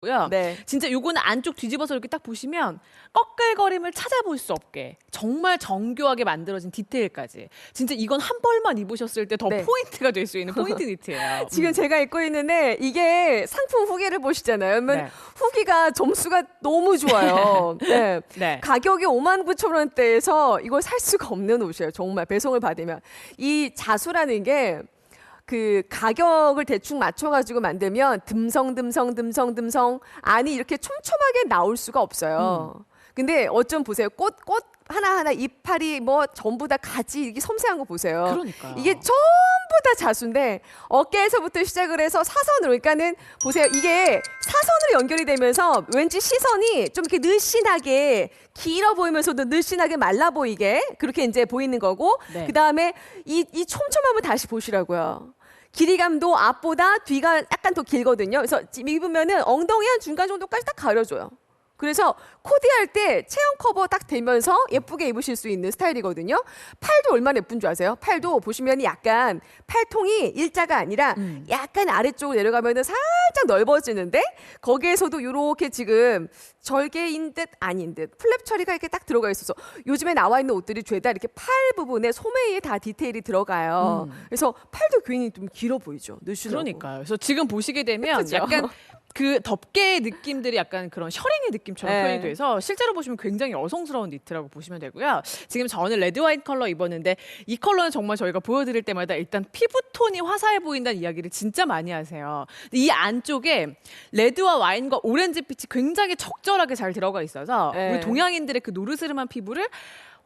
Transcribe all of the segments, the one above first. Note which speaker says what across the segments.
Speaker 1: 고요.
Speaker 2: 네.
Speaker 1: 진짜 요거는 안쪽 뒤집어서 이렇게 딱 보시면 꺼끌거림을 찾아볼 수 없게 정말 정교하게 만들어진 디테일까지 진짜 이건 한 벌만 입으셨을 때더
Speaker 2: 네.
Speaker 1: 포인트가 될 수 있는 포인트 니트예요.
Speaker 2: 지금
Speaker 1: 음.
Speaker 2: 제가 입고 있는데 이게 상품 후기를 보시잖아요. 그러면
Speaker 1: 네.
Speaker 2: 후기가 점수가 너무 좋아요. 네.
Speaker 1: 네.
Speaker 2: 가격이 5만 9천 원대에서 이걸 살 수가 없는 옷이에요. 정말 배송을 받으면 이 자수라는 게 그 가격을 대충 맞춰가지고 만들면 듬성 듬성 듬성 듬성 안이 이렇게 촘촘하게 나올 수가 없어요.
Speaker 1: 음.
Speaker 2: 근데 어쩜 보세요. 꽃 꽃 하나하나 이파리 뭐 전부 다 가지 이게 섬세한 거 보세요.
Speaker 1: 그러니까요.
Speaker 2: 이게 전부 다 자수인데 어깨에서부터 시작을 해서 사선으로 그러니까는 보세요 이게 사선으로 연결이 되면서 왠지 시선이 좀 이렇게 늘씬하게 길어 보이면서도 늘씬하게 말라 보이게 그렇게 이제 보이는 거고
Speaker 1: 네.
Speaker 2: 그 다음에 이, 이 촘촘함을 다시 보시라고요. 길이감도 앞보다 뒤가 약간 더 길거든요. 그래서 지금 입으면은 엉덩이 한 중간 정도까지 딱 가려줘요. 그래서 코디할 때 체형 커버 딱 되면서 예쁘게 입으실 수 있는 스타일이거든요. 팔도 얼마나 예쁜 줄 아세요? 팔도 보시면 약간 팔통이 일자가 아니라
Speaker 1: 음.
Speaker 2: 약간 아래쪽으로 내려가면은 살짝 넓어지는데 거기에서도 이렇게 지금 절개인 듯 아닌 듯 플랩 처리가 이렇게 딱 들어가 있어서 요즘에 나와 있는 옷들이 죄다 이렇게 팔 부분에 소매에 다 디테일이 들어가요.
Speaker 1: 음.
Speaker 2: 그래서 팔도 괜히 좀 길어 보이죠. 늘씬하고.
Speaker 1: 그러니까요. 그래서 지금 보시게 되면
Speaker 2: 예쁘죠?
Speaker 1: 약간 그 덮개의 느낌들이 약간 그런 셔링의 느낌처럼
Speaker 2: 네.
Speaker 1: 표현이 돼서 실제로 보시면 굉장히 여성스러운 니트라고 보시면 되고요. 지금 저는 레드 와인 컬러 입었는데 이 컬러는 정말 저희가 보여드릴 때마다 일단 피부톤이 화사해 보인다는 이야기를 진짜 많이 하세요. 이 안쪽에 레드와 와인과 오렌지 빛이 굉장히 적절하게 잘 들어가 있어서
Speaker 2: 네.
Speaker 1: 우리 동양인들의 그 노르스름한 피부를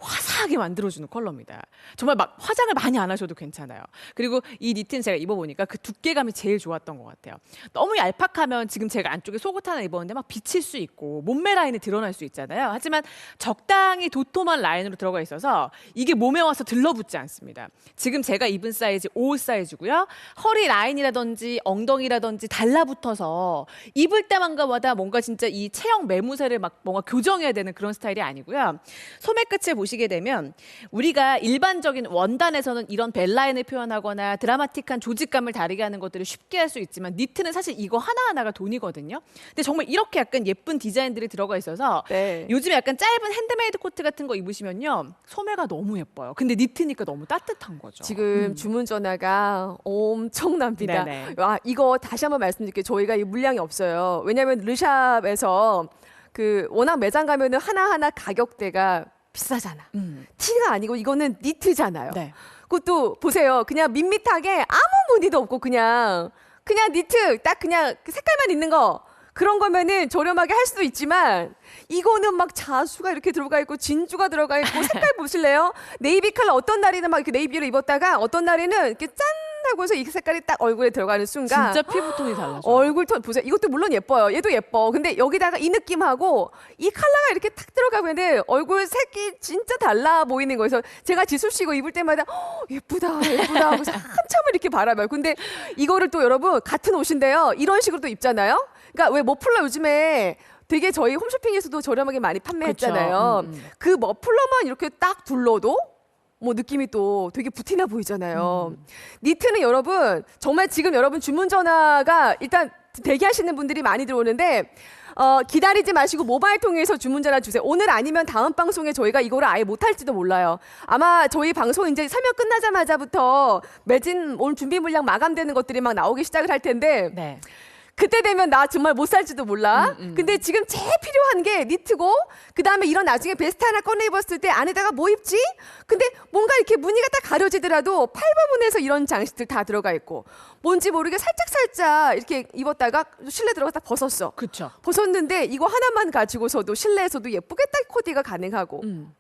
Speaker 1: 화사하게 만들어주는 컬러입니다. 정말 막 화장을 많이 안 하셔도 괜찮아요. 그리고 이 니트는 제가 입어보니까 그 두께감이 제일 좋았던 것 같아요. 너무 얄팍하면 지금 제가 안쪽에 속옷 하나 입었는데 막 비칠 수 있고 몸매 라인이 드러날 수 있잖아요. 하지만 적당히 도톰한 라인으로 들어가 있어서 이게 몸에 와서 들러붙지 않습니다. 지금 제가 입은 사이즈 5 사이즈고요. 허리 라인이라든지 엉덩이라든지 달라붙어서 입을 때만가마다 뭔가 진짜 이 체형 매무새를 막 뭔가 교정해야 되는 그런 스타일이 아니고요. 소매 끝을 보시 게 되면 우리가 일반적인 원단에서는 이런 벨라인을 표현하거나 드라마틱한 조직감을 다르게 하는 것들을 쉽게 할 수 있지만 니트는 사실 이거 하나하나가 돈이거든요. 근데 정말 이렇게 약간 예쁜 디자인들이 들어가 있어서
Speaker 2: 네.
Speaker 1: 요즘에 약간 짧은 핸드메이드 코트 같은 거 입으시면요. 소매가 너무 예뻐요. 근데 니트니까 너무 따뜻한 거죠.
Speaker 2: 지금 주문 전화가 엄청납니다.
Speaker 1: 네네.
Speaker 2: 와, 이거 다시 한번 말씀드릴게요. 저희가 이 물량이 없어요. 왜냐하면 르샵에서 그 워낙 매장 가면은 하나하나 가격대가 비싸잖아.
Speaker 1: 음.
Speaker 2: 티가 아니고 이거는 니트잖아요.
Speaker 1: 네.
Speaker 2: 그것도 보세요. 그냥 밋밋하게 아무 무늬도 없고 그냥 그냥 니트 딱 그냥 그 색깔만 있는 거 그런 거면은 저렴하게 할 수도 있지만 이거는 막 자수가 이렇게 들어가 있고 진주가 들어가 있고 색깔 보실래요? 네이비 컬러 어떤 날에는 막 이렇게 네이비로 입었다가 어떤 날에는 이렇게 짠 하고 해서 이 색깔이 딱 얼굴에 들어가는 순간
Speaker 1: 진짜 피부톤이 달라져.
Speaker 2: 얼굴 톤 보세요. 이것도 물론 예뻐요. 얘도 예뻐. 근데 여기다가 이 느낌하고 이 컬러가 이렇게 탁 들어가면은 얼굴 색이 진짜 달라 보이는 거예요. 그래서 제가 지수 씨 이거 입을 때마다 "어, 예쁘다, 예쁘다 하고서 한참을 이렇게 바라봐요. 근데 이거를 또 여러분 같은 옷인데요. 이런 식으로 또 입잖아요. 그러니까 왜 머플러 요즘에 되게 저희 홈쇼핑에서도 저렴하게 많이 판매했잖아요.
Speaker 1: 음, 음.
Speaker 2: 그 머플러만 이렇게 딱 둘러도 뭐 느낌이 또 되게 부티나 보이잖아요. 니트는 여러분 정말 지금 여러분 주문 전화가 일단 대기하시는 분들이 많이 들어오는데 어, 기다리지 마시고 모바일 통해서 주문 전화 주세요. 오늘 아니면 다음 방송에 저희가 이거를 아예 못할지도 몰라요. 아마 저희 방송 이제 설명 끝나자마자부터 매진 오늘 준비 물량 마감되는 것들이 막 나오기 시작을 할 텐데
Speaker 1: 네.
Speaker 2: 그때 되면 나 정말 못 살지도 몰라.
Speaker 1: 음, 음.
Speaker 2: 근데 지금 제일 필요한 게 니트고, 그 다음에 이런 나중에 베스트 하나 꺼내 입었을 때 안에다가 뭐 입지? 근데 뭔가 이렇게 무늬가 딱 가려지더라도 팔 부분에서 이런 장식들 다 들어가 있고, 뭔지 모르게 살짝살짝 이렇게 입었다가 실내 들어갔다 벗었어.
Speaker 1: 그쵸.
Speaker 2: 벗었는데 이거 하나만 가지고서도 실내에서도 예쁘게 딱 코디가 가능하고,
Speaker 1: 음.